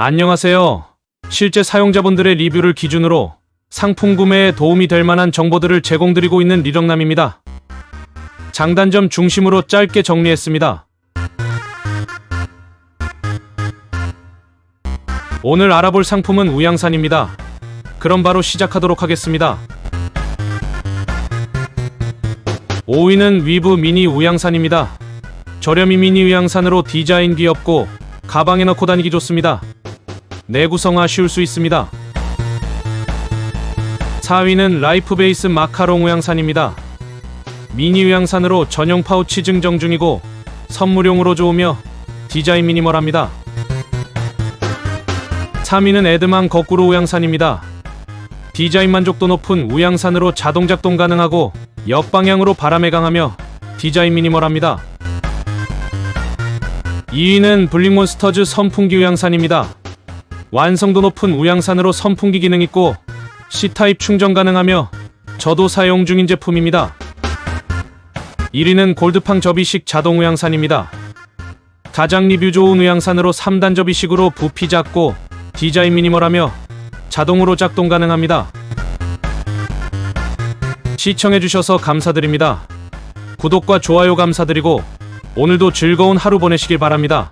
안녕하세요. 실제 사용자분들의 리뷰를 기준으로 상품 구매에 도움이 될 만한 정보들을 제공드리고 있는 리정남입니다. 장단점 중심으로 짧게 정리했습니다. 오늘 알아볼 상품은 우양산입니다. 그럼 바로 시작하도록 하겠습니다. 5위는 위브 미니 우양산입니다. 저렴이 미니 우양산으로 디자인 귀엽고 가방에 넣고 다니기 좋습니다. 내구성화 쉬울 수 있습니다. 4위는 라이프 베이스 마카롱 우양산입니다. 미니 우양산으로 전용 파우치 증정 중이고 선물용으로 좋으며 디자인 미니멀합니다. 3위는 에드망 거꾸로 우양산입니다. 디자인 만족도 높은 우양산으로 자동 작동 가능하고 역방향으로 바람에 강하며 디자인 미니멀합니다. 2위는 블링몬스터즈 선풍기 우양산입니다. 완성도 높은 우양산으로 선풍기 기능 있고 C타입 충전 가능하며 저도 사용 중인 제품입니다. 1위는 골드팡 접이식 자동 우양산입니다. 가장 리뷰 좋은 우양산으로 3단 접이식으로 부피 작고 디자인 미니멀하며 자동으로 작동 가능합니다. 시청해주셔서 감사드립니다. 구독과 좋아요 감사드리고 오늘도 즐거운 하루 보내시길 바랍니다.